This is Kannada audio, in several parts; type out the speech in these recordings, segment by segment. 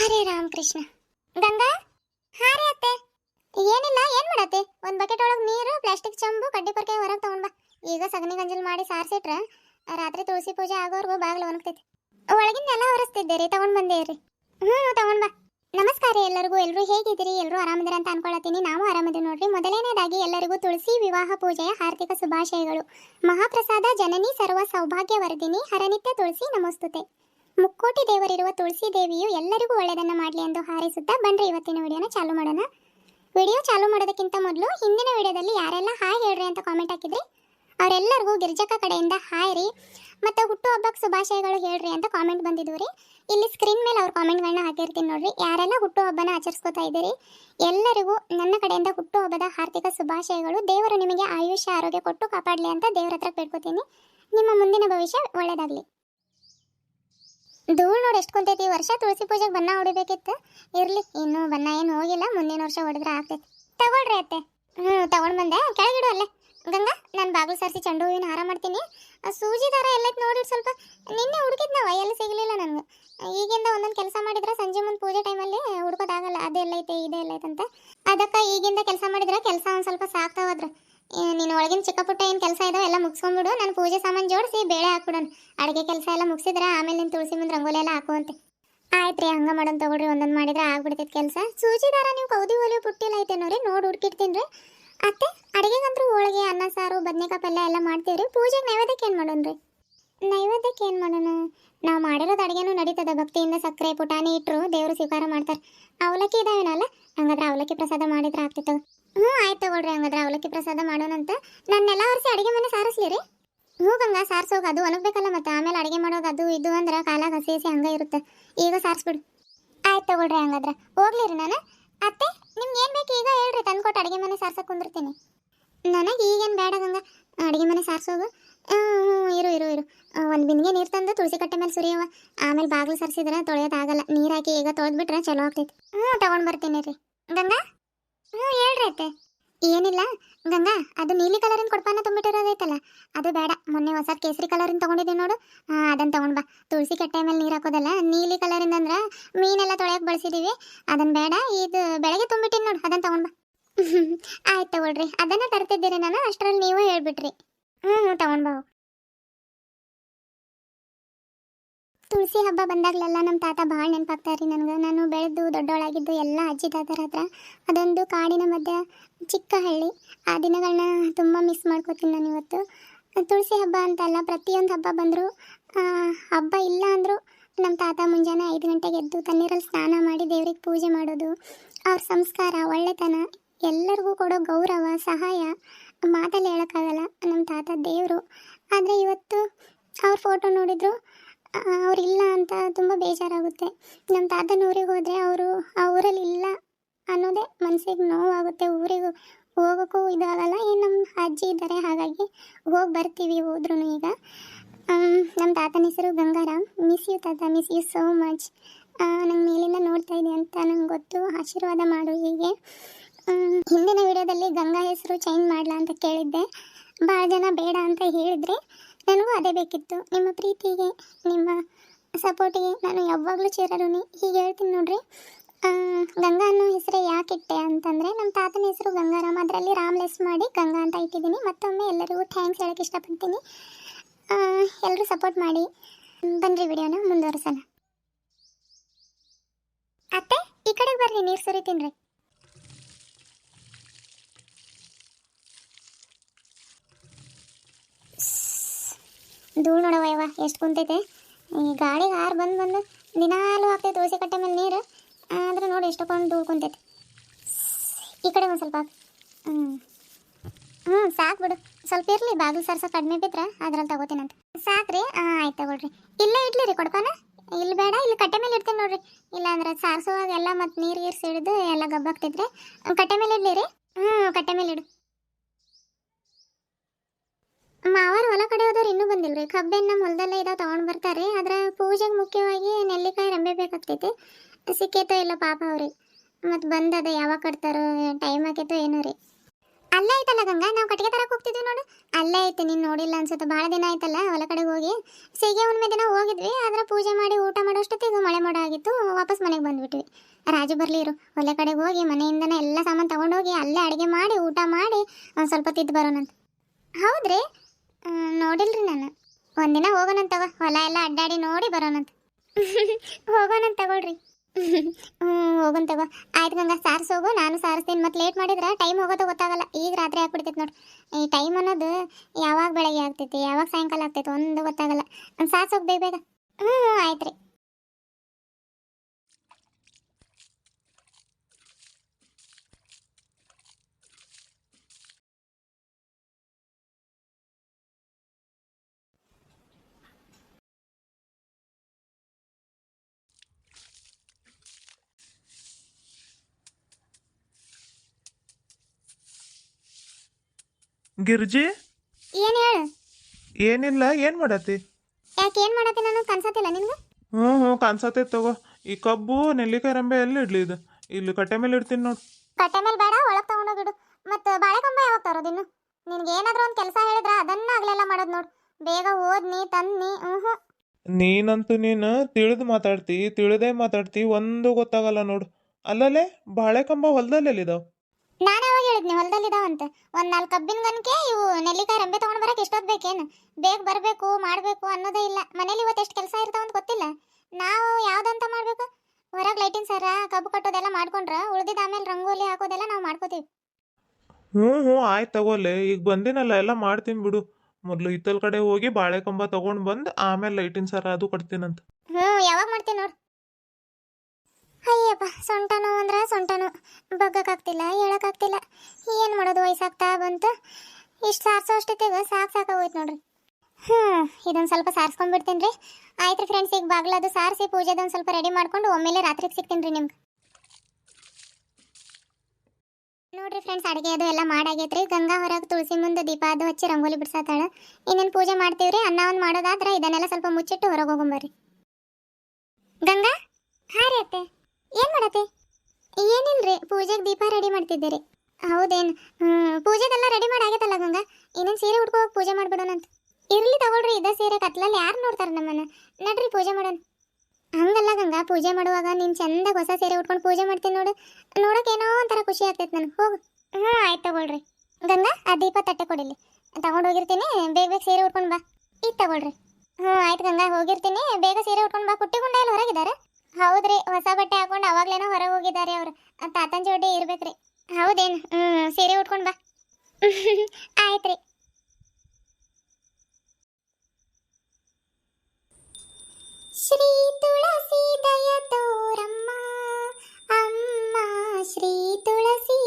ಹರೇ ರಾಮಕೃಷ್ಣ. ಗಂಗಾ? ಹಾರೇ ಅತ್ತೆ. ಏನಿಲ್ಲ, ಏನ್ ಮಾಡತ್ತೆ? ಒಂದ್ ಬಕೆಟ್ ಒಳಗ್ ನೀರು ಪ್ಲಾಸ್ಟಿಕ್ ಚಂಬು, ಕಡ್ಡಿ ಪರ್ಕೆ ಹೊರಗೆ ತಗೊಂಡ್ ಬಾ. ಈಗ ಸಗಣಿ ಗಂಜಲ್ ಮಾಡಿ ಸಾರ್ಸಿಟ್ರ, ರಾತ್ರಿ ತುಳಸಿ ಪೂಜೆ ಆಗೋರ್ಗು ಬಾಗ್ಲು ಒಣಗ್ತೈತಿ. ಒಳಗಿಂದ ಎಲ್ಲ ಹೊರಸ್ತಿದ್ದೆ ರೀ ತಗೊಂಡ್ ಬಂದೆ ರೀ ಹ್ಮ್ ತಗೊಂಡ್ ಬಾ. ನಮಸ್ಕಾರ ಎಲ್ಲರಿಗೂ. ಎಲ್ಲರೂ ಹೇಗಿದ್ದೀರಿ? ಎಲ್ಲರೂ ಆರಾಮದಿರ ಅಂತ ಅನ್ಕೊಳತ್ತೀನಿ. ನಾವು ಆರಾಮದಿವಿ ನೋಡ್ರಿ. ಮೊದಲನೇದಾಗಿ ಎಲ್ಲರಿಗೂ ತುಳಸಿ ವಿವಾಹ ಪೂಜೆಯ ಹಾರ್ದಿಕ ಶುಭಾಶಯಗಳು. ಮಹಾಪ್ರಸಾದ, ಜನನಿ ಸರ್ವ ಸೌಭಾಗ್ಯವರ್ಧಿನಿ, ಹರನಿತ್ಯ ತುಳಸಿ ನಮಸ್ತುತೆ. ಮುಕ್ಕೋಟಿ ದೇವರಿರುವ ತುಳಸಿ ದೇವಿಯು ಎಲ್ಲರಿಗೂ ಒಳ್ಳೆಯದನ್ನು ಮಾಡಲಿ ಎಂದು ಹಾರೈಸುತ್ತಾ ಬನ್ರಿ ಇವತ್ತಿನ ವಿಡಿಯೋನ ಚಾಲು ಮಾಡೋಣ. ವಿಡಿಯೋ ಚಾಲು ಮಾಡೋದಕ್ಕಿಂತ ಮೊದಲು ಹಿಂದಿನ ವಿಡಿಯೋದಲ್ಲಿ ಯಾರೆಲ್ಲ ಹಾಯ್ ಹೇಳ್ರಿ ಅಂತ ಕಾಮೆಂಟ್ ಹಾಕಿದ್ರಿ? ಅವರೆಲ್ಲರಿಗೂ ಗಿರ್ಜಕ ಕಡೆಯಿಂದ ಹಾಯ್ ರೀ. ಮತ್ತು ಹುಟ್ಟುಹಬ್ಬಕ್ಕೆ ಶುಭಾಶಯಗಳು ಹೇಳ್ರಿ ಅಂತ ಕಾಮೆಂಟ್ ಬಂದಿದ್ವು ರೀ. ಇಲ್ಲಿ ಸ್ಕ್ರೀನ್ ಮೇಲೆ ಅವ್ರ ಕಾಮೆಂಟ್ಗಳನ್ನ ಹಾಕಿರ್ತೀನಿ ನೋಡ್ರಿ. ಯಾರೆಲ್ಲ ಹುಟ್ಟುಹಬ್ಬನ ಆಚರಿಸ್ಕೊತಾ ಇದ್ದೀರಿ? ಎಲ್ಲರಿಗೂ ನನ್ನ ಕಡೆಯಿಂದ ಹುಟ್ಟುಹಬ್ಬದ ಹಾರ್ದಿಕ ಶುಭಾಶಯಗಳು. ದೇವರು ನಿಮಗೆ ಆಯುಷ್ಯ, ಆರೋಗ್ಯ ಕೊಟ್ಟು ಕಾಪಾಡಲಿ ಅಂತ ದೇವರ ಹತ್ರ ನಿಮ್ಮ ಮುಂದಿನ ಭವಿಷ್ಯ ಒಳ್ಳೆಯದಾಗಲಿ ಧೂಳ್ ನೋಡಿ ಎಷ್ಟು ಕುಂತೈತಿ. ಈ ವರ್ಷ ತುಳಸಿ ಪೂಜೆಗೆ ಬಣ್ಣ ಹೊಡಿಬೇಕಿತ್ತು. ಇರ್ಲಿ, ಇನ್ನೂ ಬಣ್ಣ ಏನು ಹೋಗಿಲ್ಲ. ಮುಂದಿನ ವರ್ಷ ಹೊಡೆದ್ರೆ ಆಗ್ತೈತಿ. ತಗೊಳ್ರಿ ಅತ್ತೆ. ಹ್ಞೂ ತಗೊಂಡು ಬಂದೆ. ಕೆಳಗಿಡು ಅಲ್ಲೇ. ಗಂಗಾ, ನಾನು ಬಾಗಿಲು ಸರಿಸಿ ಚೆಂಡು ಹೂವಿನ ಹಾರ ಮಾಡ್ತೀನಿ. ಸೂಜಿ ದಾರ ಎಲ್ಲೈತೆ ನೋಡಿ ಸ್ವಲ್ಪ. ನಿನ್ನೆ ಹುಡುಕಿದ್ನವ ಎಲ್ಲ ಸಿಗಲಿಲ್ಲ ನನಗೆ. ಈಗಿಂದ ಒಂದೊಂದು ಕೆಲಸ ಮಾಡಿದ್ರೆ ಸಂಜೆ ಮುಂದೆ ಪೂಜೆ ಟೈಮಲ್ಲಿ ಹುಡ್ಕೋದಾಗಲ್ಲ ಅದೆಲ್ಲೈತೆ, ಇದೆಲ್ಲೈತೆ ಅಂತ. ಅದಕ್ಕೆ ಈಗಿಂದ ಕೆಲಸ ಮಾಡಿದ್ರೆ ಕೆಲಸ ಒಂದು ಸ್ವಲ್ಪ ಸಾಕ್ತಾವದ್ರ ನೀನು ಒಳಗಿನ ಚಿಕ್ಕ ಪುಟ್ಟ ಏನು ಕೆಲಸ ಇದಾವೆ ಎಲ್ಲ ಮುಗಿಸ್ಕೊಂಡ್ಬಿಡು. ನಾನು ಪೂಜೆ ಸಾಮಾನು ಜೋಡಿಸಿ ಬೇಳೆ ಹಾಕ್ಬಿಡೋಣ ಅಡುಗೆ ಕೆಲಸ ಎಲ್ಲ ಮುಗಿಸಿದ್ರೆ ಆಮೇಲೆ ನೀನು ತುಳಸಿ ಮುಂದೆ ರಂಗೋಲಿ ಎಲ್ಲ ಹಾಕುವಂತೆ ಆಯ್ತು ರೀ ಹಂಗೆ ಮಾಡೋಣ ತಗೊಳ್ರಿ. ಒಂದೊಂದು ಮಾಡಿದ್ರೆ ಆಗ್ಬಿಡ್ತೈತೆ ಕೆಲಸ. ಸೂಜಿದಾರ ನೀವು ಕೌದಿ ಒಲಿ ಪುಟ್ಟಿಲ್ಲ ಐತೇನೋ ರೀ ನೋಡಿ ಹುಡ್ಕಿಡ್ತೀನಿ ರೀ ಅತ್ತೆ ಅಡುಗೆಗಂತೂ ಹೋಳಿಗೆ, ಅನ್ನ, ಸಾರು, ಬದನೆಕಾಯಿ ಪಲ್ಯ ಎಲ್ಲ ಮಾಡ್ತೀವಿ ರೀ ಪೂಜೆಗೆ ನೈವೇದ್ಯಕ್ಕೆ ಏನು ಮಾಡೋಣ ರೀ ನೈವೇದ್ಯಕ್ಕೆ ಏನು ಮಾಡೋಣ? ನಾವು ಮಾಡಿರೋದು ಅಡುಗೆನೂ ನಡೀತದೆ. ಭಕ್ತಿಯಿಂದ ಸಕ್ಕರೆ, ಪುಟಾಣಿ ಇಟ್ಟರು ದೇವರು ಸ್ವೀಕಾರ ಮಾಡ್ತಾರೆ. ಅವಲಕ್ಕಿ ಇದಾವೇನಲ್ಲ ಹಂಗಾದ್ರೆ ಅವಲಕ್ಕಿ ಪ್ರಸಾದ ಮಾಡಿದ್ರೆ ಆಗ್ತಿತ್ತು. ಹ್ಞೂ, ಆಯ್ತು ತಗೊಳ್ರಿ, ಹಂಗಾದ್ರೆ ಅವಲಕ್ಕಿ ಪ್ರಸಾದ ಮಾಡೋಣ ಅಂತ. ನನ್ನೆಲ್ಲ ಒರೆಸಿ ಅಡುಗೆ ಮನೆ ಸಾರಿಸ್ಲಿ ರೀ. ಹ್ಞೂ ಗಂಗಾ, ಸಾರಿಸೋಗ ಅದು ಒಣಗ್ಬೇಕಲ್ಲ ಮತ್ತೆ, ಆಮೇಲೆ ಅಡುಗೆ ಮಾಡೋದು ಅದು ಇದು ಅಂದ್ರೆ ಕಾಲಾಗ ಹಸಿ ಹಸಿ ಹಂಗೆ ಇರುತ್ತೆ. ಈಗ ಸಾರಿಸ್ಬಿಡು. ಆಯ್ತು ತಗೊಳ್ರಿ, ಹಂಗಾದ್ರೆ. ಹೋಗ್ಲಿ ರೀ ನಾನು. ಅತ್ತೆ, ನಿಮ್ಗೆ ಏನು ಬೇಕು ಈಗ ಹೇಳ್ರಿ ತಂದ್ಕೊಟ್ಟು ಅಡುಗೆ ಮನೆ ಸಾರ್ಸಕ್ಕೆ ಕುಂದಿರ್ತೀನಿ. ನನಗೆ ಈಗೇನು ಬೇಡ ಗಂಗಾ. ಅಡುಗೆ ಮನೆ ಸಾರ್ಸೋಗು. ಹ್ಞೂ, ಇರು ಇರು ಇರು. ಒಂದು ಬಿಂದಿಗೆ ನೀರು ತಂದು ತುಳಸಿ ಕಟ್ಟೆ ಮೇಲೆ ಸುರಿಯವ ಆಮೇಲೆ ಬಾಗಿಲು ಸರಿಸಿದ್ರೆ ತೊಳೆಯೋದಾಗಲ್ಲ ನೀರು ಹಾಕಿ ಈಗ ತೊಳೆದ್ಬಿಟ್ರೆ ಚಲೋ ಆಗ್ತೈತಿ. ಹ್ಞೂ, ತೊಗೊಂಡು ಬರ್ತೀನಿ ರೀ. ಗಂಗಾ ಹ್ಞೂ ಹೇಳ್ರೈತೆ ಏನಿಲ್ಲ, ಗಂಗಾ, ಅದು ನೀಲಿ ಕಲರಿನ ಕೊಡ್ಪಾನ ತುಂಬಿಟ್ಟಿರೋದೈತಲ್ಲ, ಅದು ಬೇಡ. ಮೊನ್ನೆ ಹೊಸ ಕೇಸರಿ ಕಲರಿನ ತೊಗೊಂಡಿದ್ದೆ ನೋಡು. ಅದನ್ನು ತೊಗೊಂಡು ಬಾ. ತುಳಸಿ ಕಟ್ಟೆ ಮೇಲೆ ನೀರು ಹಾಕೋದಲ್ಲ, ನೀಲಿ ಕಲರಿಂದ ಅಂದ್ರೆ ಮೀನೆಲ್ಲ ತೊಳೆಯಕ್ಕೆ ಬಳಸಿದ್ದೀವಿ ಅದನ್ನು ಬೇಡ, ಇದು ಬೆಳಗ್ಗೆ ತುಂಬಿಟ್ಟಿನಿ ನೋಡು ಅದನ್ನು ತೊಗೊಂಡು ಬಾ. ಆಯ್ತು ತಗೊಳ್ರಿ. ಅದನ್ನು ತರ್ತಿದ್ದೀರಿ ನಾನು, ಅಷ್ಟರಲ್ಲಿ ನೀವು ಹೇಳ್ಬಿಟ್ರಿ. ಹ್ಞೂ ಹ್ಞೂ ತೊಗೊಂಡು ಬಾ. ತುಳಸಿ ಹಬ್ಬ ಬಂದಾಗಲೆಲ್ಲ ನಮ್ಮ ತಾತ ಭಾಳ ನೆನಪಾಗ್ತಾರೆ ನನಗೆ. ನಾನು ಬೆಳೆದು ದೊಡ್ಡವಳಾಗಿದ್ದು ಎಲ್ಲ ಅಜ್ಜಿ ತಾತರ ಹತ್ರ. ಅದೊಂದು ಕಾಡಿನ ಮಧ್ಯ ಚಿಕ್ಕ ಹಳ್ಳಿ. ಆ ದಿನಗಳನ್ನ ತುಂಬ ಮಿಸ್ ಮಾಡ್ಕೋತೀನಿ ನಾನು ಇವತ್ತು. ತುಳಸಿ ಹಬ್ಬ ಅಂತಲ್ಲ, ಪ್ರತಿಯೊಂದು ಹಬ್ಬ ಬಂದರೂ ಹಬ್ಬ ಇಲ್ಲ ಅಂದರೂ ನಮ್ಮ ತಾತ ಮುಂಜಾನೆ ಐದು ಗಂಟೆಗೆ ಎದ್ದು ತಣ್ಣೀರಲ್ಲಿ ಸ್ನಾನ ಮಾಡಿ ದೇವ್ರಿಗೆ ಪೂಜೆ ಮಾಡೋದು, ಅವ್ರ ಸಂಸ್ಕಾರ, ಒಳ್ಳೆತನ, ಎಲ್ಲರಿಗೂ ಕೊಡೋ ಗೌರವ, ಸಹಾಯ ಮಾತಲ್ಲಿ ಹೇಳೋಕ್ಕಾಗಲ್ಲ ನಮ್ಮ ತಾತ ದೇವರು. ಆದರೆ ಇವತ್ತು ಅವ್ರ ಫೋಟೋ ನೋಡಿದ್ರು ಅವರಿಲ್ಲ ಅಂತ ತುಂಬ ಬೇಜಾರಾಗುತ್ತೆ. ನಮ್ಮ ತಾತನ ಊರಿಗೆ ಹೋದರೆ ಅವರು ಆ ಊರಲ್ಲಿ ಇಲ್ಲ ಅನ್ನೋದೇ ಮನಸ್ಸಿಗೆ ನೋವಾಗುತ್ತೆ. ಊರಿಗೆ ಹೋಗೋಕ್ಕೂ ಇದಾಗಲ್ಲ. ಏನು ನಮ್ಮ ಅಜ್ಜಿ ಇದ್ದಾರೆ, ಹಾಗಾಗಿ ಹೋಗಿ ಬರ್ತೀವಿ ಹೋದ್ರೂ ಈಗ. ನಮ್ಮ ತಾತನ ಹೆಸರು ಗಂಗಾರಾಮ್. ಮಿಸ್ ಯು ತಾತ ಮಿಸ್ ಯು ಸೋ ಮಚ್ ನಂಗೆ ಮೇಲಿಂದ ನೋಡ್ತಾ ಇದೆ ಅಂತ ನಂಗೆ ಗೊತ್ತು. ಆಶೀರ್ವಾದ ಮಾಡು ಹೀಗೆ. ಹಿಂದಿನ ವಿಡಿಯೋದಲ್ಲಿ ಗಂಗಾ ಹೆಸರು ಚೇಂಜ್ ಮಾಡಲ ಅಂತ ಕೇಳಿದ್ದೆ. ಭಾಳ ಜನ ಬೇಡ ಅಂತ ಹೇಳಿದ್ರೆ ನನಗೂ ಅದೇ ಬೇಕಿತ್ತು. ನಿಮ್ಮ ಪ್ರೀತಿಗೆ, ನಿಮ್ಮ ಸಪೋರ್ಟಿಗೆ ನಾನು ಯಾವಾಗಲೂ ಚಿರಋಣಿ ಹೀಗೆ ಹೇಳ್ತೀನಿ ನೋಡ್ರಿ. ಗಂಗಾ ಅನ್ನೋ ಹೆಸರು ಯಾಕಿಟ್ಟೆ ಅಂತಂದರೆ ನಮ್ಮ ತಾತನ ಹೆಸರು ಗಂಗಾರಾಮ್. ಅದರಲ್ಲಿ ರಾಮ್ಲೆಸ್ ಮಾಡಿ ಗಂಗಾ ಅಂತ ಇಟ್ಟಿದ್ದೀನಿ. ಮತ್ತೊಮ್ಮೆ ಎಲ್ಲರಿಗೂ ಥ್ಯಾಂಕ್ಸ್ ಹೇಳಕ್ಕೆ ಇಷ್ಟಪಡ್ತೀನಿ. ಎಲ್ಲರೂ ಸಪೋರ್ಟ್ ಮಾಡಿ. ಬನ್ನಿರಿ ವಿಡಿಯೋನ ಮುಂದುವರ್ಸೋಣ. ಅತ್ತೆ, ಈ ಕಡೆಗೆ ಬರ್ರಿ. ನೀರು ಸುರಿತೀನಿ ರೀ ಧೂಳು ನೋಡವ ಎಷ್ಟು ಕುಂತೈತೆ. ಈ ಗಾಡಿಗೆ ಆರು ಬಂದು ಬಂದು ದಿನಾಲು ಆಗ್ತೈತೆ ದೋಸೆ ಕಟ್ಟೆ ಮೇಲೆ ನೀರು. ಆದ್ರೆ ನೋಡಿ ಎಷ್ಟೊಂದು ಧೂಳು ಕುಂತೈತೆ. ಈ ಕಡೆ ಒಂದು ಸ್ವಲ್ಪ. ಹ್ಞೂ ಹ್ಞೂ ಸಾಕು ಬಿಡು. ಸ್ವಲ್ಪ ಇರಲಿ, ಬಾಗಿಲು ಸರ್ಸ ಕಡಿಮೆ ಬಿದ್ರೆ ಅದ್ರಲ್ಲಿ ತಗೋತೀನಂತ ಸಾಕ್ರಿ ಹಾಂ ಆಯ್ತು ತಗೊಳ್ರಿ. ಇಲ್ಲೇ ಇಡ್ಲಿ ರೀ ಕೊಡ್ಪಾನ? ಇಲ್ಲಿ ಬೇಡ, ಇಲ್ಲಿ ಕಟ್ಟೆ ಮೇಲೆ ಇಡ್ತೀನಿ ನೋಡ್ರಿ. ಇಲ್ಲಾಂದ್ರೆ ಸಾರಿಸುವಾಗ ಎಲ್ಲ ಮತ್ತು ನೀರು ಗೀರು ಸಿಡಿದು ಎಲ್ಲ ಗಬ್ಬಾಗ್ತಿದ್ರೆ ಕಟ್ಟೆ ಮೇಲೆ ಇಡ್ಲಿ ರೀ. ಹ್ಞೂ ಕಟ್ಟೆ ಮೇಲೆ ಇಡು. ಮಾವಾರ ಹೊಲ ಕಡೆ ಹೋದವ್ರು ಬಂದಿಲ್ರಿ ಕಬ್ಬೆನ್ ನಮ್ಮ ಹೊಲದಲ್ಲೇ ಇದಾವ ತಗೊಂಡ್ ಬರ್ತಾರೆ. ಆದ್ರೆ ಪೂಜೆಗೆ ಮುಖ್ಯವಾಗಿ ನೆಲ್ಲಿಕಾಯಿ ರಂಬೆ ಬೇಕಾಗ್ತೈತಿ. ಸಿಕ್ಕೇತೋ ಇಲ್ಲ ಪಾಪ ಅವ್ರಿಗೆ. ಮತ್ತೆ ಅದ ಯಾವಾಗ ಕಟ್ತಾರೋ ಟೈಮ್ ಆಕೈತೋ ಏನೋ ರೀ. ಅಲ್ಲೇ ಐತಲ್ಲ ಗಂಗಾ, ನಾವು ಕಟ್ಟಿಗೆ ತರಕ್ಕೆ ಹೋಗ್ತಿದ್ವಿ ನೋಡು. ಅಲ್ಲೇ ಐತೆ, ನೀನು ನೋಡಿಲ್ಲ ಅನ್ಸುತ್ತೆ. ಭಾಳ ದಿನ ಆಯ್ತಲ್ಲ ಹೊಲ ಕಡೆಗೆ ಹೋಗಿ. ಸೀಗೆ ಹುಣ್ಣಿಮೆ ದಿನ ಹೋಗಿದ್ವಿ, ಆದ್ರೆ ಪೂಜೆ ಮಾಡಿ ಊಟ ಮಾಡೋಷ್ಟೊತ್ತಿಗೆ ಮಳೆ ಮೋಡ ಆಗಿತ್ತು. ವಾಪಸ್ ಮನೆಗೆ ಬಂದ್ಬಿಟ್ವಿ. ರಾಜು ಬರ್ಲಿ ಇರು. ಹೊಲ ಕಡೆಗೆ ಹೋಗಿ ಮನೆಯಿಂದನೇ ಎಲ್ಲ ಸಾಮಾನು ತಗೊಂಡೋಗಿ ಅಲ್ಲೇ ಅಡುಗೆ ಮಾಡಿ, ಊಟ ಮಾಡಿ, ಒಂದು ಸ್ವಲ್ಪ ತಿದ್ದು ಬರೋಣಂತ. ಹೌದ್ರಿ? ನೋಡಿಲ್ರಿ ನಾನು. ಒಂದಿನ ಹೋಗೋಣಂತವ ಹೊಲ ಎಲ್ಲ ಅಡ್ಡಾಡಿ ನೋಡಿ ಬರೋಣಂತ. ಹೋಗೋಣಂತ ತಗೊಳ್ರಿ. ಹ್ಞೂ ಹೋಗೋಣ ತಗೋ. ಆಯ್ತು ಗಂಗ, ಸಾರಿಸ್ ಹೋಗು. ನಾನು ಸಾರಿಸ್ತೀನಿ. ಮತ್ತೆ ಲೇಟ್ ಮಾಡಿದ್ರೆ ಟೈಮ್ ಹೋಗೋದು ಗೊತ್ತಾಗಲ್ಲ. ಈಗ ರಾತ್ರಿ ಆಗ್ಬಿಡ್ತೈತೆ ನೋಡಿ. ಈ ಟೈಮ್ ಅನ್ನೋದು ಯಾವಾಗ ಬೆಳಗ್ಗೆ ಆಗ್ತೈತಿ, ಯಾವಾಗ ಸಾಯಂಕಾಲ ಆಗ್ತೈತಿ ಒಂದು ಗೊತ್ತಾಗಲ್ಲ. ಸಾರಿಸ್ ಹೋಗಿ ಬೇಗ ಬೇಗ. ಹ್ಞೂ ಆಯ್ತು ರೀ ಗಿರ್ಜಿ? ಏನು ಹೇಳು? ಏನಿಲ್ಲ ಏನು ಮಾಡತ್ತಿ? ಯಾಕೆ ಏನು ಮಾಡತ್ತೀನಿ ನಾನು? ಕನ್ಸತ್ತಿಲ್ಲ ನಿನ್ಗೆ? ಹ್ಞೂ ಹ್ಞೂ ಕಾಣಿಸತ್ತೆ ತಗೋ. ಈ ಕಬ್ಬು ನೆಲ್ಲಿಕಾಯಿ ರಂಬೆ ಎಲ್ಲಿ ಇಡ್ಲಿ ಇದು? ಇಲ್ಲಿ ಕಟ್ಟೆ ಮೇಲೆ ಇಡ್ತೀನಿ ನೋಡು. ಕಟ್ಟೆ ಮೇಲೆ ಬೇಡ ಒಳಗೆ ತಗೊಂಡೋಗಿಡು ಬಾಳೆ ಬಾಳೆಕೊಂಬ ಯಾವಾಗ ತರೋದಿನ್ನು ನಿನ್ಗೆ ಏನಾದರೂ ಒಂದು ಕೆಲಸ ಹೇಳಿದ್ರೆ ಅದನ್ನ ಆಗ್ಲೆಲ್ಲ ಮಾಡೋದು ನೋಡು. ಬೇಗ ಓದ್ನಿ ತನ್ನಿ ಹ್ಞೂ ಹ್ಞೂ ನೀನಂತೂ ನೀನು ತಿಳಿದು ಮಾತಾಡ್ತಿ ತಿಳಿದೇ ಮಾತಾಡ್ತಿ ಒಂದು ಗೊತ್ತಾಗಲ್ಲ ನೋಡು. ಅಲ್ಲಲ್ಲೇ ಬಾಳೆಕಂಬ ಹೊಲದಲ್ಲೆಲ್ಲಿದಾವ್ ನಾನು ಯಾವಾಗ ಹೇಳಿದ್ನಿ ಹೊಲದಲ್ಲಿದಾವಂತೆ ಒಂದು ನಾಲ್ಕು ಕಬ್ಬಿನ ಗನ್ಕೆ ಇವು ನೆಲ್ಲಿಕಾಯಿ ರಂಬೆ ತೊಗೊಂಡು ಬರಕ್ಕೆ ಎಷ್ಟೊತ್ತು ಬೇಕೇನು? ಬೇಗ ಬರಬೇಕು ಮಾಡಬೇಕು ಅನ್ನೋದೇ ಇಲ್ಲ. ಮನೇಲಿ ಇವತ್ತು ಎಷ್ಟು ಕೆಲಸ ಇರ್ತಾವಂತ ಗೊತ್ತಿಲ್ಲ. ನಾವು ಯಾವುದಂತ ಮಾಡಬೇಕು? ಹೊರಗೆ ಲೈಟಿಂಗ್ ಸರ ಕಬ್ಬು ಕಟ್ಟೋದೆಲ್ಲ ಮಾಡ್ಕೊಂಡ್ರೆ ಉಳಿದಿದ್ದ ಆಮೇಲೆ ರಂಗೋಲಿ ಹಾಕೋದೆಲ್ಲ ನಾವು ಮಾಡ್ಕೋತೀವಿ. ಹ್ಞೂ ಹ್ಞೂ ಆಯ್ತು ತಗೋಲೆ ಈಗ ಬಂದಿನಲ್ಲ ಎಲ್ಲ ಮಾಡ್ತೀನಿ ಬಿಡು. ಮೊದಲು ಇತ್ತಲ್ ಕಡೆ ಹೋಗಿ ಬಾಳೆಕಂಬ ತಗೊಂಡು ಬಂದು ಆಮೇಲೆ ಲೈಟಿನ ಸರ ಅದು ಕಟ್ತೀನಂತ. ಹ್ಞೂ ಯಾವಾಗ ಮಾಡ್ತೀನಿ ನೋಡು. ಅಯ್ಯಪ್ಪ ಸೊಂಟ ನೋವು ಅಂದ್ರೆ ಸೊಂಟ ನೋವು ಬಗ್ಗಕ್ಕಾಗ್ತಿಲ್ಲ, ಹೇಳಕ್ಕಾಗ್ತಿಲ್ಲ. ಏನು ಮಾಡೋದು ವಯಸ್ಸಾಗ್ತಾ ಬಂತು. ಇಷ್ಟು ಸಾರಿಸೋ ಅಷ್ಟೊತ್ತಿಗೆ ಸಾಕು ಸಾಕಾಗೋಯ್ತು ನೋಡ್ರಿ. ಹ್ಞೂ ಇದೊಂದು ಸ್ವಲ್ಪ ಸಾರಿಸ್ಕೊಂಡ್ಬಿಡ್ತೀನಿ ರೀ ಆಯ್ತು ರೀ ಫ್ರೆಂಡ್ಸ್ ಈಗ ಬಾಗ್ಲದು ಸಾರಿಸಿ ಪೂಜೆದೊಂದು ಸ್ವಲ್ಪ ರೆಡಿ ಮಾಡ್ಕೊಂಡು ಒಮ್ಮೆಲೆ ರಾತ್ರಿಗೆ ಸಿಗ್ತೀನಿ ರೀ ನಿಮ್ಗೆ. ನೋಡ್ರಿ ಫ್ರೆಂಡ್ಸ್ ಅಡುಗೆ ಅದು ಎಲ್ಲ ಮಾಡಾಗೈತ್ರಿ. ಗಂಗಾ ಹೊರಗೆ ತುಳಸಿ ಮುಂದೆ ದೀಪ ಅದು ಹಚ್ಚಿ ರಂಗೋಲಿ ಬಿಡ್ಸತ್ತಾಳ ಇನ್ನೇನು ಪೂಜೆ ಮಾಡ್ತೀವ್ರಿ? ಅನ್ನ ಒಂದು ಮಾಡೋದಾದ್ರೆ ಇದನ್ನೆಲ್ಲ ಸ್ವಲ್ಪ ಮುಚ್ಚಿಟ್ಟು ಹೊರಗೆ ಹೋಗೊಂಬರ್ರಿ. ಗಂಗಾ? ರೀ ಅತ್ತೆ. ಏನು ಮಾಡತ್ತೆ? ಏನಿಲ್ರಿ, ಪೂಜೆಗೆ ದೀಪ ರೆಡಿ ಮಾಡ್ತಿದ್ದೀರಿ. ಹೌದೇನು? ಪೂಜೆಗೆಲ್ಲ ರೆಡಿ ಮಾಡಿ ಆಗೈತಲ್ಲ ಗಂಗಾ? ಇನ್ನೇನು ಸೀರೆ ಉಟ್ಕೋ ಪೂಜೆ ಮಾಡ್ಬಿಡೋಣ ಅಂತ. ಇರ್ಲಿ ತಗೊಳ್ರಿ, ಇದ ಸೀರೆ ಕತ್ಲಲ್ಲಿ ಯಾರು ನೋಡ್ತಾರೆ ನಮ್ಮನ್ನ? ನಡ್ರಿ ಪೂಜೆ ಮಾಡೋಣ. ಹಂಗಲ್ಲ ಗಂಗಾ, ಪೂಜೆ ಮಾಡುವಾಗ ನೀನು ಚಂದಾಗ ಹೊಸ ಸೀರೆ ಉಟ್ಕೊಂಡು ಪೂಜೆ ಮಾಡ್ತೀನಿ ನೋಡು. ನೋಡೋಕೆ ಏನೋ ಒಂಥರ ಖುಷಿ ಆಗ್ತೈತೆ ನನಗೆ. ಹೋಗು. ಹ್ಞೂ ಆಯ್ತು ತಗೊಳ್ರಿ. ಗಂಗಾ, ಆ ದೀಪ ತಟ್ಟೆ ಕೊಡಿಲಿ. ತಗೊಂಡು ಹೋಗಿರ್ತೀನಿ, ಬೇಗ ಬೇಗ ಸೀರೆ ಉಟ್ಕೊಂಡು ಬಾ. ಇದು ತಗೊಳ್ರಿ. ಹ್ಞೂ ಆಯ್ತು ಗಂಗಾ, ಹೋಗಿರ್ತೀನಿ, ಬೇಗ ಸೀರೆ ಉಟ್ಕೊಂಡು ಬಾ. ಕುಟ್ಟಿ ಗುಂಡ ಎಲ್ಲ ಹೊರಗಿದ್ದಾರೆ ಹೌದ್ರಿ, ಹೊಸ ಬಟ್ಟೆ ಹಾಕೊಂಡು ಅವಾಗ್ಲೇನೋ ಹೊರಗೆ ಹೋಗಿದ್ದಾರೆ ಅವ್ರು. ತಾತನ ಜೋಡಿ ಇರ್ಬೇಕ್ರಿ. ಹೌದೇನು? ಹ್ಞೂ ಸೀರೆ ಉಟ್ಕೊಂಡು ಬಾ. ಆಯ್ತ್ರಿ. ಶ್ರೀ ತುಳಸಿ ದಯ ತೋರಮ್ಮ. ಅಮ್ಮ, ಶ್ರೀ ತುಳಸಿ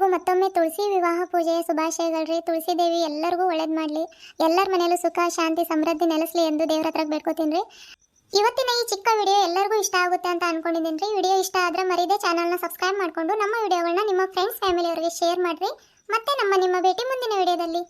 ಎಲ್ಲರಿಗೂ ಮತ್ತೊಮ್ಮೆ ತುಳಸಿ ವಿವಾಹ ಪೂಜೆಯ ಶುಭಾಶಯಗಳ್ರಿ. ತುಳಸಿ ದೇವಿ ಎಲ್ಲರಿಗೂ ಒಳ್ಳೇದು ಮಾಡಲಿ. ಎಲ್ಲರ ಮನೆಯಲ್ಲೂ ಸುಖ, ಶಾಂತಿ, ಸಮೃದ್ಧಿ ನೆಲೆಸಲಿ ಎಂದು ದೇವ್ರ ಹತ್ರ ಬೇಡ್ಕೋತೀನಿ ಇವತ್ತಿನ ಈ ಚಿಕ್ಕ ವಿಡಿಯೋ ಎಲ್ಲರಿಗೂ ಇಷ್ಟ ಆಗುತ್ತೆ ಅಂತ ಅನ್ಕೊಂಡಿದ್ದೀನಿ ರೀ ವಿಡಿಯೋ ಇಷ್ಟ ಆದರೆ ಮರೀದೆ ಚಾನಲ್ನ ಸಬ್ಸ್ಕ್ರೈಬ್ ಮಾಡಿಕೊಂಡು ನಮ್ಮ ವಿಡಿಯೋಗಳನ್ನ ನಿಮ್ಮ ಫ್ರೆಂಡ್ಸ್ ಫ್ಯಾಮಿಲಿಯವರಿಗೆ ಶೇರ್ ಮಾಡಿರಿ. ಮತ್ತೆ ನಮ್ಮ ನಿಮ್ಮ ಭೇಟಿ ಮುಂದಿನ ವಿಡಿಯೋದಲ್ಲಿ.